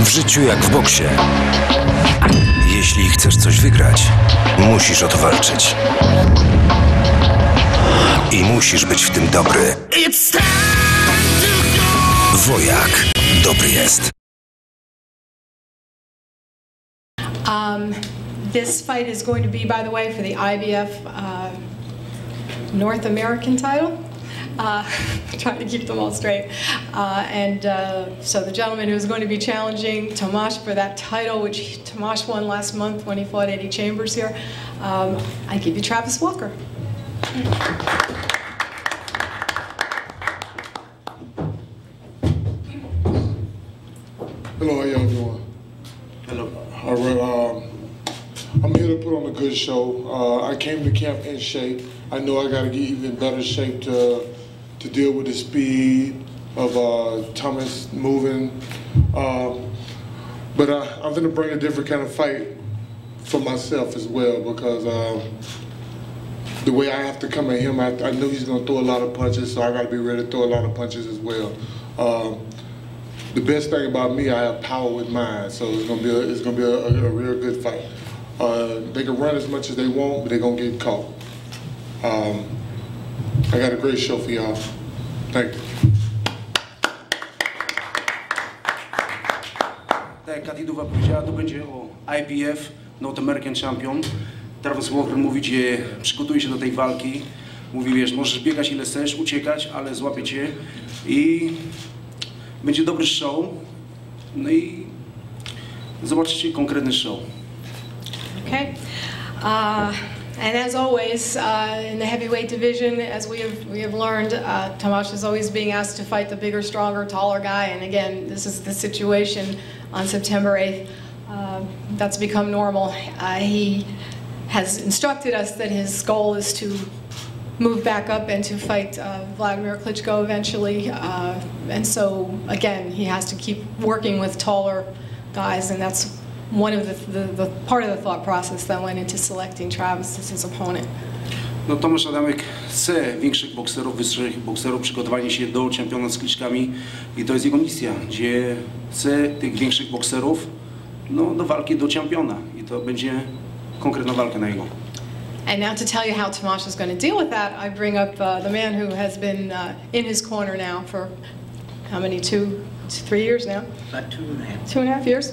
W życiu jak w boksie. Jeśli chcesz coś wygrać, musisz o to walczyć. I musisz być w tym dobry. Wojak dobry jest. Um, this fight is going to be, by the way, for the IBF uh, North American title. Uh, trying to keep them all straight. Uh, and uh, so the gentleman who's going to be challenging Tomasz for that title, which Tomasz won last month when he fought Eddie Chambers here, um, I give you Travis Walker. Hello, how y'all doing? Hello. All right, um, I'm here to put on a good show. Uh, I came to camp in shape. I know I got to get even better shape to to deal with the speed of uh, Thomas moving. Um, but I, I'm going to bring a different kind of fight for myself as well because um, the way I have to come at him, I, I knew he's going to throw a lot of punches, so I got to be ready to throw a lot of punches as well. Um, the best thing about me, I have power with mine, so it's gonna be a, it's gonna be a, a, a real good fight. Uh, they can run as much as they want, but they're gonna get caught. Um, I got a great show for y'all. Thank you. Tak jak Katidowa powiedziała, to będzie o IBF, North American Champion. Travis Walker mówi, że przygotuje się do tej walki. Mówi, wiesz, możesz biegać ile chcesz, uciekać, ale złapie cię i będzie dobry show. No i zobaczycie konkretny show. Okay. Uh, and as always, uh, in the heavyweight division, as we have we have learned, uh, Tomasz is always being asked to fight the bigger, stronger, taller guy. And again, this is the situation on September 8th. Uh, that's become normal. Uh, he has instructed us that his goal is to move back up and to fight uh, Vladimir Klitschko eventually. Uh, and so, again, he has to keep working with taller guys, and that's one of the, the, the part of the thought process that went into selecting Travis as his opponent. No Tomasz Adamek chce większych bokserów, wyższych bokserów, przygotowanie się do czempiona z kliczkami i to jest jego misja, gdzie chce tych większych bokserów no, do walki do czempiona i to będzie konkretna walka na jego. And now to tell you how Tomasz is going to deal with that, I bring up uh, the man who has been uh, in his corner now for how many, two, three years now? About two and a half. two and a half years,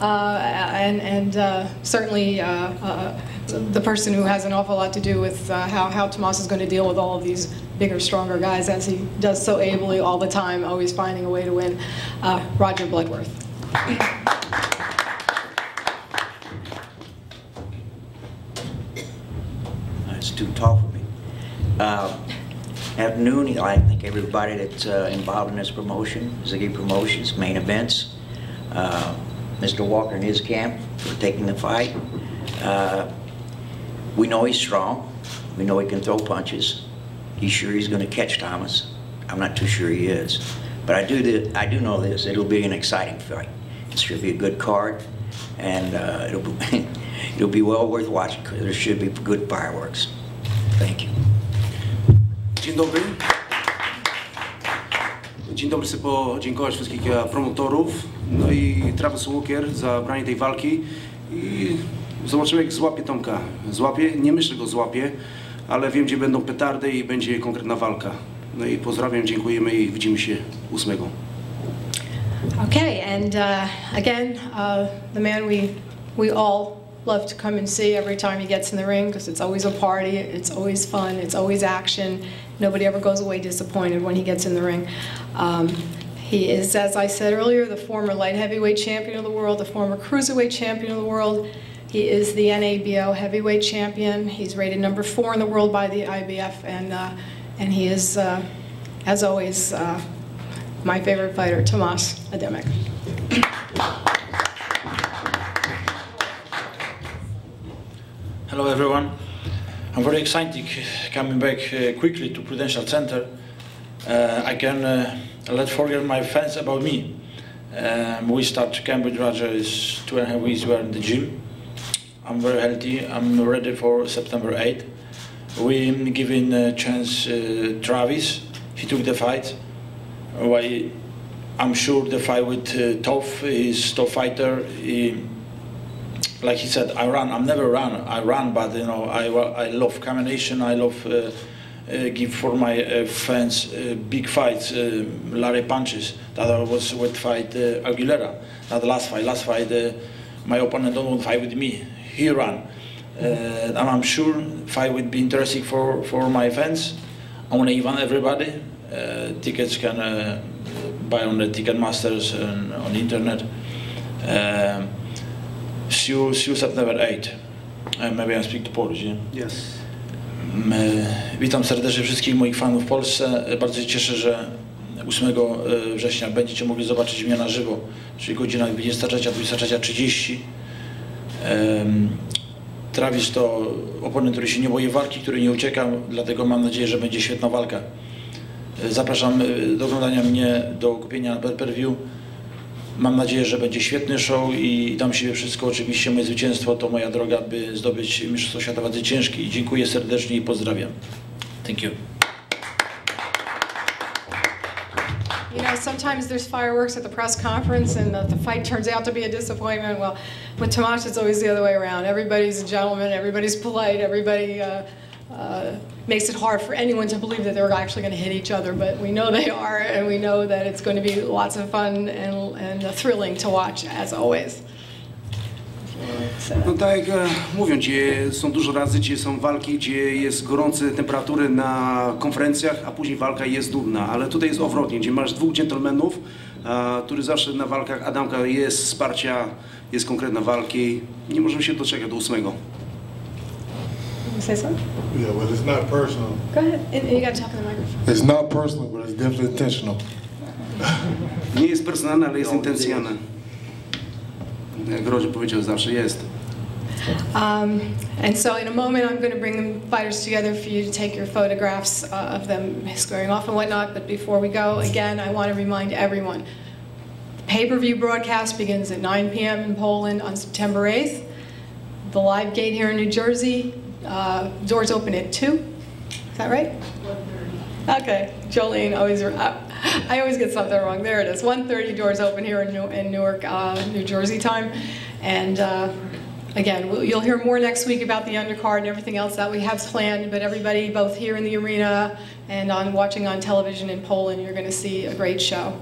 uh, and, and uh, certainly uh, uh, the person who has an awful lot to do with uh, how, how Tomas is going to deal with all of these bigger, stronger guys, as he does so ably all the time, always finding a way to win. Uh, Roger Bloodworth. It's too tall for me. Uh, Afternoon, I thank everybody that's uh, involved in this promotion, Ziggy Promotions, main events. Uh, Mr. Walker and his camp for taking the fight. Uh, We know he's strong. We know he can throw punches. He's sure he's going to catch Thomas. I'm not too sure he is. But I do, thi- I do know this, it'll be an exciting fight. It should be a good card, and uh, it'll be, it'll be well worth watching, because there should be good fireworks. Thank you. Dzień dobry. Dzień dobry, chcę podziękować wszystkich promotorów, no i Travis Walker za branie tej walki i zobaczymy jak złapie Tomka. Złapie, nie myślę go złapie, ale wiem gdzie będą petardy i będzie konkretna walka. No i pozdrawiam, dziękujemy i widzimy się ósmego. Okay, and uh, again, uh, the man we, we all love to come and see every time he gets in the ring because it's always a party, it's always fun, it's always action. Nobody ever goes away disappointed when he gets in the ring. Um, he is, as I said earlier, the former light heavyweight champion of the world, the former cruiserweight champion of the world. He is the NABO heavyweight champion. He's rated number four in the world by the IBF, and uh, and he is, uh, as always, uh, my favorite fighter, Tomas Ademek. Hello everyone. I'm very excited coming back uh, quickly to Prudential Center. Uh, I can uh, let forget my fans about me. Um, we start Roger is two and a half weeks. We are in the gym. I'm very healthy. I'm ready for September 8th. We giving a chance uh, Travis. He took the fight. Why I'm sure the fight with uh, is top fighter. He, like he said, I run. I'm never run. I run, but you know, I I love combination. I love uh, uh, give for my uh, fans uh, big fights, uh, Larry punches. That I was with fight uh, Aguilera. That last fight. Last fight, my opponent don't want fight with me. He uh, and I'm sure fight would be interesting for for my fans. I want to invite everybody. Tickets can buy on the Ticketmasters and on the internet. Um, see you, see you September 8. Uh, maybe I speak to Polish, yeah? Yes. E, Witam serdecznie wszystkich moich fanów w Polsce. E, Bardzo się cieszę, że 8 e, września będziecie mogli zobaczyć mnie na żywo, czyli godzina 23, 23.30. Em, Travis to oponent, który się nie boi walki, który nie ucieka, dlatego mam nadzieję, że będzie świetna walka. Zapraszam do oglądania mnie, do kupienia pay-per-view. Mam nadzieję, że będzie świetny show i dam siebie wszystko. Oczywiście moje zwycięstwo to moja droga, by zdobyć Mistrzostwo Świata Wadzy Ciężkiej. Dziękuję serdecznie i pozdrawiam. Thank you. Sometimes there's fireworks at the press conference and the, the fight turns out to be a disappointment. Well, with it's always the other way around. Everybody's a gentleman, everybody's polite, everybody uh, uh, makes it hard for anyone to believe that they're actually going to hit each other, but we know they are, and we know that it's going to be lots of fun and, and thrilling to watch, as always. No tak jak e, mówią, gdzie są dużo razy, gdzie są walki, gdzie jest gorące temperatury na konferencjach, a później walka jest dumna. Ale tutaj jest odwrotnie, gdzie masz dwóch dżentelmenów, e, który zawsze na walkach Adamka jest wsparcia, jest konkretna walki. Nie możemy się doczekać do ósmego. You say something? Yeah, well, it's not personal. Go ahead. And you got to talk in the microphone. It's not personal, but it's definitely intentional. Nie jest personalne, ale jest intencjonalne. Jak Rodzie powiedział, zawsze jest. Um, and so in a moment, I'm going to bring the fighters together for you to take your photographs uh, of them squaring off and whatnot. But before we go, again, I want to remind everyone, the pay-per-view broadcast begins at 9 p.m. in Poland on September 8th. The live gate here in New Jersey, uh, doors open at 2. Is that right? Okay, Jolene always, uh, I always get something wrong. There it is. 1:30 doors open here in New- in Newark, uh, New Jersey time. And uh, again, we'll- you'll hear more next week about the undercard and everything else that we have planned, but everybody, both here in the arena and on, watching on television in Poland, you're going to see a great show.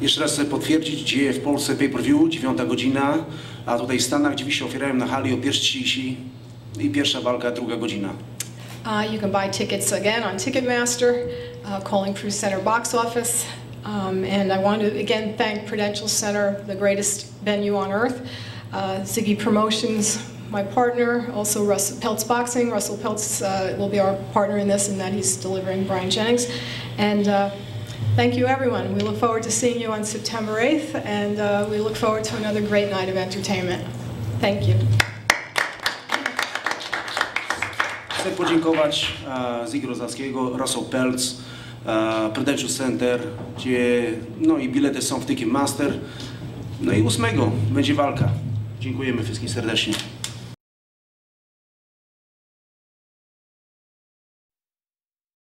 Jeszcze raz chcę potwierdzić, gdzie w Polsce pay-per-view, 9 godzina, a tutaj w Stanach, gdzie się otwierają na hali o 1.30 i pierwsza walka, druga godzina. Uh, you can buy tickets again on Ticketmaster, uh, calling Cruise Center box office. Um, and I want to again thank Prudential Center, the greatest venue on earth, uh, Ziggy Promotions, my partner, also Russell Peltz Boxing. Russell Peltz uh, will be our partner in this, and that he's delivering Brian Jennings. And uh, thank you, everyone. We look forward to seeing you on September 8th, and uh, we look forward to another great night of entertainment. Thank you. Chcę podziękować e, Zigi Rozackiego, Russell Peltz, e, Prudential Center, gdzie no i bilety są w Ticketmaster. No i ósmego będzie walka. Dziękujemy wszystkim serdecznie.